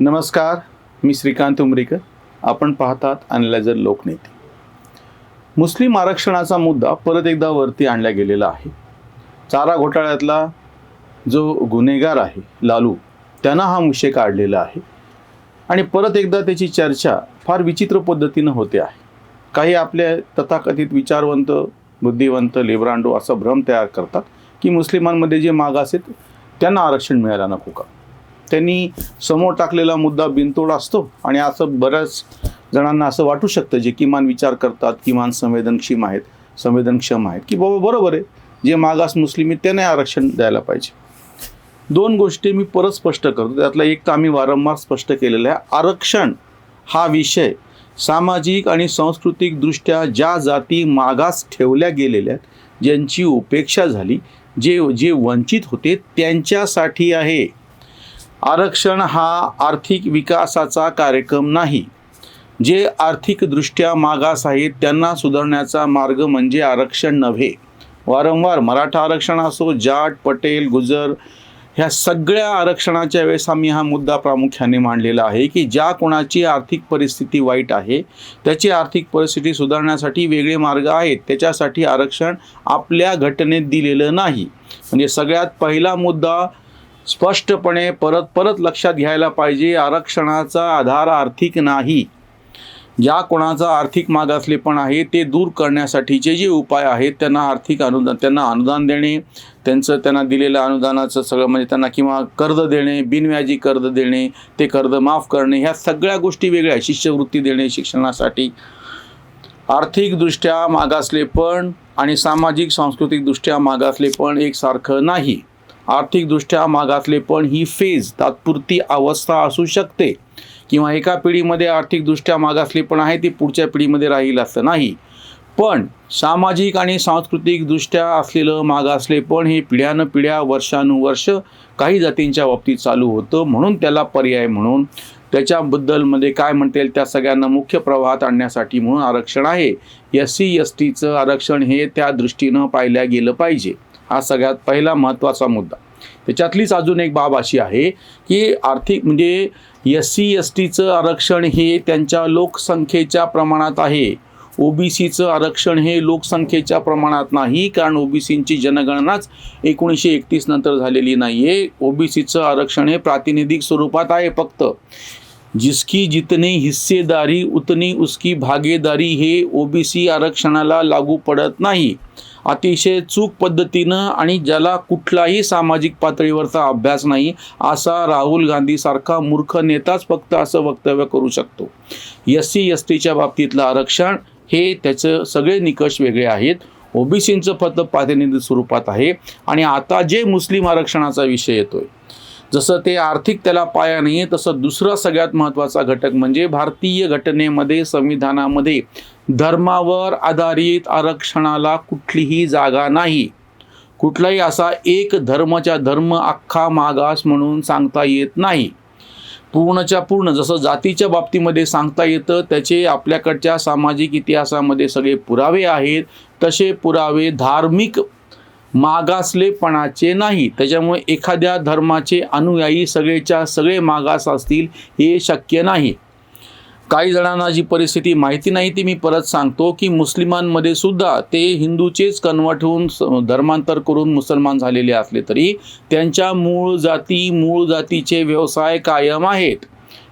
नमस्कार मी श्रीकांत उमरीकर. आपण पाहतात अनलायझर लोकनेते. मुस्लिम आरक्षणाचा मुद्दा परत एकदा वरती आणला गेलेला आहे. चारा घोटाळ्यातला जो गुन्हेगार आहे लालू त्यांना हा विषय काढलेला आहे. आणि परत एकदा त्याची चर्चा फार विचित्र पद्धतीनं होते आहे. काही आपले तथाकथित विचारवंत बुद्धिवंत लिब्रांडो असा भ्रम तयार करतात की मुस्लिमांमध्ये जे मागास आहेत त्यांना आरक्षण मिळायला नको का? त्यांनी समोर टाकलेला मुद्दा बिनतोड असतो आणि असं बऱ्याच जणांना असं वाटू शकतं जे किमान विचार करतात किमान संवेदनक्षम आहेत संवेदनक्षम आहेत की बाबा बरोबर आहे जे मागास मुस्लिम आहेत त्याने आरक्षण द्यायला पाहिजे. दोन गोष्टी मी परत स्पष्ट करतो. त्यातला एक तर आम्ही वारंवार स्पष्ट केलेलं आहे आरक्षण हा विषय सामाजिक आणि सांस्कृतिकदृष्ट्या ज्या जाती मागास ठेवल्या गेलेल्या आहेत ज्यांची उपेक्षा झाली जे जे वंचित होते त्यांच्यासाठी आहे. आरक्षण हा आर्थिक विकासाचा कार्यक्रम नाही. जे आर्थिकदृष्ट्या मागास आहेत त्यांना सुधारण्याचा मार्ग म्हणजे आरक्षण नव्हे. वारंवार मराठा आरक्षण असो जाट पटेल गुजर ह्या सगळ्या आरक्षणाच्या वेळेस आम्ही हा मुद्दा प्रामुख्याने मांडलेला आहे की ज्या कोणाची आर्थिक परिस्थिती वाईट आहे त्याची आर्थिक परिस्थिती सुधारण्यासाठी वेगळे मार्ग आहेत. त्याच्यासाठी आरक्षण आपल्या घटनेत दिलेलं नाही. म्हणजे सगळ्यात पहिला मुद्दा स्पष्टपणे परत परत लक्षात घ्यायला पाहिजे आरक्षणाचा आधार आर्थिक नाही. ज्या कोणाचा आर्थिक मागासलेपण आहे ते दूर करण्यासाठीचे जे उपाय आहेत त्यांना आर्थिक अनुदान त्यांना अनुदान देणे त्यांचं त्यांना दिलेलं अनुदानाचं सगळं म्हणजे त्यांना किंवा कर्ज देणे बिनव्याजी कर्ज देणे ते कर्ज माफ करणे ह्या सगळ्या गोष्टी वेगळ्या शिष्यवृत्ती देणे शिक्षणासाठी. आर्थिकदृष्ट्या मागासलेपण आणि सामाजिक सांस्कृतिकदृष्ट्या मागासलेपण एकसारखं नाही. आर्थिकदृष्ट्या मागासले पण ही फेज तात्पुरती अवस्था असू शकते. किंवा एका पिढीमध्ये आर्थिकदृष्ट्या मागासलेपण आहे ती पुढच्या पिढीमध्ये राहील असं नाही. पण सामाजिक आणि सांस्कृतिकदृष्ट्या असलेलं मागासले पण हे पिढ्यानं पिढ्या वर्षानुवर्ष काही जातींच्या बाबतीत चालू होतं. म्हणून त्याला पर्याय म्हणून त्याच्याबद्दलमध्ये काय म्हणता येईल त्या सगळ्यांना मुख्य प्रवाहात आणण्यासाठी म्हणून आरक्षण आहे. एस सी एस टीचं आरक्षण हे त्या दृष्टीनं पाहिलं गेलं पाहिजे. हा सगळ्यात पहिला महत्त्वाचा मुद्दा. त्याच्यातलीच अजून एक बाब अशी आहे की आर्थिक म्हणजे एस सी एस टीचं आरक्षण हे त्यांच्या लोकसंख्येच्या प्रमाणात आहे. ओबीसीचं आरक्षण हे लोकसंख्येच्या प्रमाणात नाही कारण ओबीसींची जनगणनाच एकोणीसशे एकतीस नंतर झालेली नाही आहे ओबीसीचं आरक्षण हे प्रातिनिधिक स्वरूपात आहे फक्त. जिसकी जितनी हिस्सेदारी उतनी उसकी भागीदारी हे ओबीसी आरक्षणाला लागू पडत नाही. अतिशय चूक पद्धतीनं आणि ज्याला कुठलाही सामाजिक पातळीवरचा अभ्यास नाही असा राहुल गांधीसारखा मूर्ख नेताच फक्त असं वक्तव्य करू शकतो. एस सी एस टीच्या बाबतीतलं आरक्षण हे त्याचं सगळे निकष वेगळे आहेत. ओबीसींचं फक्त प्रातिनिधिक स्वरूपात आहे. आणि आता जे मुस्लिम आरक्षणाचा विषय येतोय जसं ते आर्थिक त्याला पाया नाही आहे तसं दुसरा सगळ्यात महत्त्वाचा घटक म्हणजे भारतीय घटनेमध्ये संविधानामध्ये धर्मावर आधारित आरक्षणाला कुठलीही जागा नाही. कुठलाही असा एक धर्माच्या धर्म अख्खा मागास म्हणून सांगता येत नाही. पूर्णच्या पूर्ण जसं जातीच्या बाबतीमध्ये सांगता येतं त्याचे आपल्याकडच्या सामाजिक इतिहासामध्ये सगळे पुरावे आहेत. तसे पुरावे धार्मिक मागासलेपणाचे नाही. त्याच्यामुळे एखाद्या धर्माचे अनुयायी सगळेच्या सगळे मागास असतील हे शक्य नाही. काही जणांना जी परिस्थिती माहिती नाही ती मी परत सांगतो की मुस्लिमांमध्ये सुद्धा ते हिंदूचेच कन्वर्ट होऊन स- धर्मांतर करून मुसलमान झालेले असले तरी त्यांच्या मूळ जाती मूळ जातीचे व्यवसाय कायम आहेत.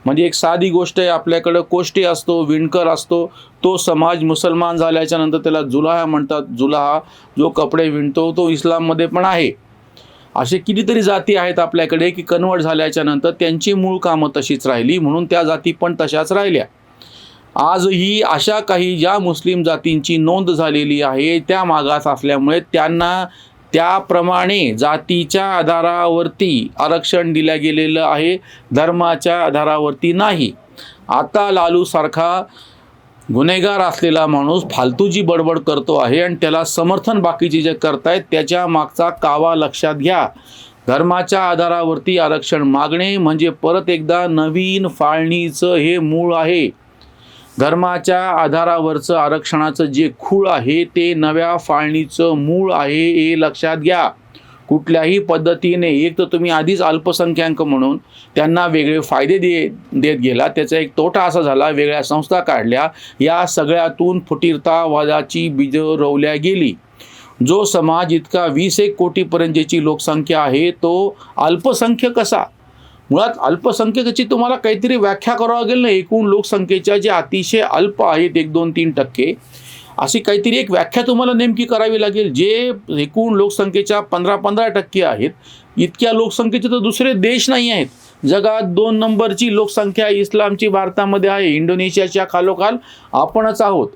म्हणजे एक साधी गोष्ट आहे आपल्याकडं कोष्टी असतो विणकर असतो तो समाज मुसलमान झाल्याच्यानंतर त्याला जुलाहा म्हणतात. जुलाहा जो कपडे विणतो तो इस्लाममध्ये पण आहे. असे कितीतरी जाती आहेत आपल्याकडे की कन्वर्ट झाल्याच्यानंतर त्यांची मूळ कामं तशीच राहिली म्हणून त्या जाती पण तशाच राहिल्या. आजही अशा काही ज्या मुस्लिम जातींची नोंद झालेली आहे त्या मागास असल्यामुळे त्यांना त्याप्रमाणे जातीच्या आधारावरती आरक्षण दिलं गेलेलं आहे धर्माच्या आधारावरती नाही. आता लालूसारखा गुन्हेगार असलेला माणूस फालतूची बडबड करतो आहे आणि त्याला समर्थन बाकीचे जे करतायत त्याच्या मागचा कावा लक्षात घ्या. धर्माच्या आधारावरती आरक्षण मागणे म्हणजे परत एकदा नवीन फाळणीचं हे मूळ आहे. धर्माच्या आधारावरचं आरक्षणाचं जे खूळ आहे ते नव्या फाळणीचं मूळ आहे हे लक्षात घ्या. कुठल्याही पद्धतीने एक तर तुम्ही आधीच अल्पसंख्याक म्हणून त्यांना वेगळे फायदे दे देत गेला त्याचा एक तोटा असा झाला वेगळ्या संस्था काढल्या. या सगळ्यातून फुटीरतावादाची बीज रोवल्या गेली. जो समाज इतका वीस एक कोटीपर्यंतची लोकसंख्या आहे तो अल्पसंख्य कसा मुळात अल्पसंख्यकाची तुम्हाला काहीतरी व्याख्या करावं लागेल ना? एकूण लोकसंख्येच्या जे अतिशय अल्प आहेत एक दोन तीन टक्के अशी काहीतरी एक व्याख्या तुम्हाला नेमकी करावी लागेल. जे एकूण लोकसंख्येच्या पंधरा पंधरा टक्के आहेत इतक्या लोकसंख्येचे तर दुसरे देश नाही आहेत. जगात दोन नंबरची लोकसंख्या इस्लामची भारतामध्ये आहे इंडोनेशियाच्या खालोखाल आपणच आहोत.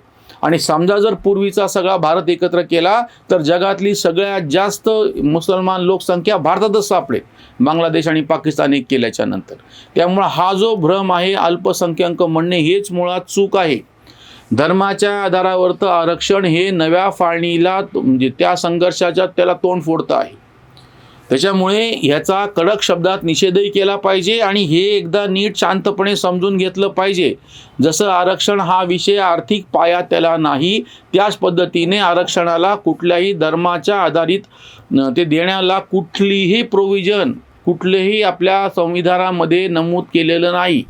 आणि समजा जर पूर्वीचा सगळा भारत एकत्र केला तर जगातली सगळ्यात जास्त मुसलमान लोकसंख्या भारतातच सापडेल बांगलादेश आणि पाकिस्तान एक केल्याच्यानंतर. त्यामुळं हा जो भ्रम आहे अल्पसंख्याक म्हणणे हेच मुळात चूक आहे. धर्माच्या आधारावरचं आरक्षण हे नव्या फाळणीला म्हणजे त्या संघर्षाच्या त्याला तोंड फोडतं आहे. त्याच्यामुळे ह्याचा कडक शब्दात निषेधही केला पाहिजे आणि हे एकदा नीट शांतपणे समजून घेतलं पाहिजे. जसं आरक्षण हा विषय आर्थिक पाया त्याला नाही त्याच पद्धतीने आरक्षणाला कुठल्याही धर्माच्या आधारित ते देण्याला कुठलीही प्रोव्हिजन कुठलेही आपल्या संविधानामध्ये नमूद केलेलं नाही.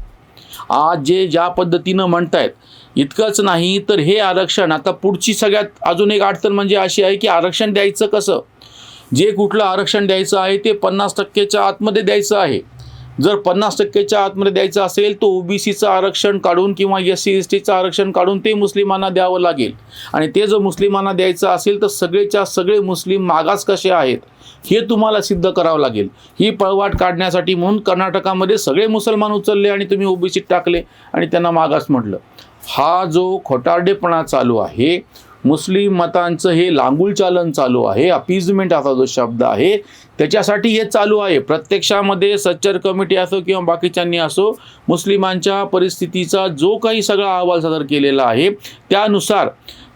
आज जे ज्या पद्धतीनं म्हणतायत इतकंच नाही तर हे आरक्षण आता पुढची सगळ्यात अजून एक अडचण म्हणजे अशी आहे की आरक्षण द्यायचं कसं? जे कुठलं आरक्षण द्यायचं आहे ते पन्नास टक्केच्या आतमध्ये द्यायचं आहे. जर पन्नास टक्केच्या आतमध्ये द्यायचं असेल तर ओबीसीचं आरक्षण काढून किंवा एस सी एस टीचं आरक्षण काढून ते मुस्लिमांना द्यावं लागेल. आणि ते जर मुस्लिमांना द्यायचं असेल तर सगळेच्या सगळे मुस्लिम मागास कसे आहेत हे तुम्हाला सिद्ध करावं लागेल. ही पळवाट काढण्यासाठी म्हणून कर्नाटकामध्ये सगळे मुसलमान उचलले आणि तुम्ही ओबीसीत टाकले आणि त्यांना मागास म्हटलं. हा जो खोटारडेपणा चालू आहे मुस्लिम मतांचं हे लांगुल चालन चालू आहे अपीजमेंट असा जो शब्द आहे त्याच्यासाठी हे चालू आहे. प्रत्यक्षामध्ये सच्चर कमिटी असो किंवा बाकीच्यांनी असो मुस्लिमांच्या परिस्थितीचा जो काही सगळा अहवाल सादर केलेला आहे त्यानुसार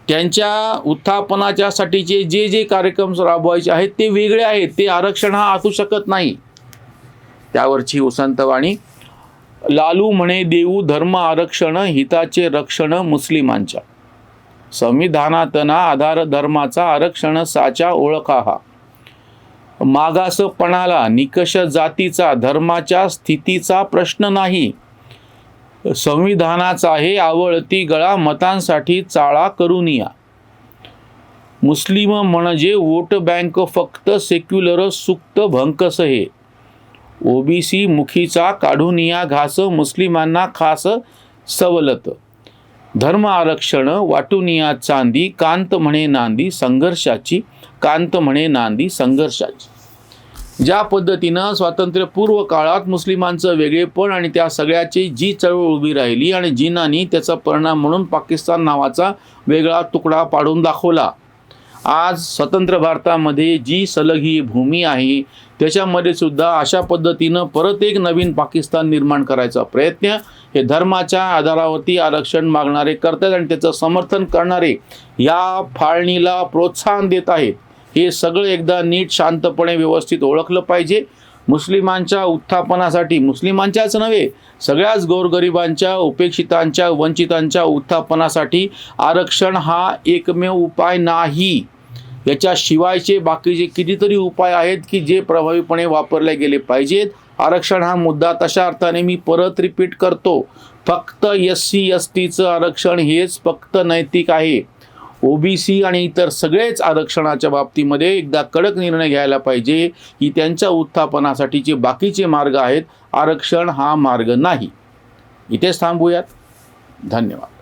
त्यांच्या उत्थापनाच्यासाठीचे जे जे कार्यक्रम राबवायचे आहेत ते वेगळे आहेत. ते आरक्षण हा असू शकत नाही. त्यावरची उसंतवाणी लालू म्हणे देऊ धर्म आरक्षण हिताचे रक्षण मुस्लिमांच्या. संविधानातना आधार धर्माचा आरक्षण साचा ओळखा हा. मागासपणाला निकष जातीचा धर्माच्या स्थितीचा प्रश्न नाही. संविधानाचा हे आवळती गळा मतांसाठी चाळा करून या. मुस्लिम म्हणजे वोट बँक फक्त सेक्युलर सुक्त भंकस हे. ओबीसी मुखीचा काढून या घास मुस्लिमांना खास सवलत. धर्म आरक्षण वाटुनिया चांदी कांत म्हणे नांदी संघर्षाची कांत म्हणे नांदी संघर्षाची. ज्या पद्धतीनं स्वातंत्र्यपूर्व काळात मुस्लिमांचं वेगळेपण आणि त्या सगळ्याची जी चळवळ उभी राहिली आणि जिनानी त्याचा परिणाम म्हणून पाकिस्तान नावाचा वेगळा तुकडा पाडून दाखवला. आज स्वतंत्र भारतामध्ये जी सलग ही भूमी आहे त्याच्यामध्ये सुद्धा अशा पद्धतीनं परत एक नवीन पाकिस्तान निर्माण करायचा प्रयत्न हे धर्माच्या आधारावरती आरक्षण मागणारे करतात आणि त्याचं समर्थन करणारे या फाळणीला प्रोत्साहन देत आहेत. हे सगळं एकदा नीट शांतपणे व्यवस्थित ओळखलं पाहिजे. मुस्लिमांच्या उत्थापनासाठी मुस्लिमांच्याच नव्हे सगळ्याच गोरगरिबांच्या उपेक्षितांच्या वंचितांच्या उत्थापनासाठी आरक्षण हा एकमेव उपाय नाही. याच्याशिवायचे बाकीचे कितीतरी उपाय आहेत की जे प्रभावीपणे वापरले गेले पाहिजेत. आरक्षण हा मुद्दा तशा अर्थाने मी परत रिपीट करतो. फक्त एस सी एस टीचं आरक्षण हेच फक्त नैतिक आहे. ओबीसी आणि इतर सगळेच आरक्षणाच्या बाबतीमध्ये एकदा कडक निर्णय घ्यायला पाहिजे की त्यांच्या उत्थापनासाठीचे बाकीचे मार्ग आहेत. आरक्षण हा मार्ग नाही. इथेच थांबूयात. धन्यवाद.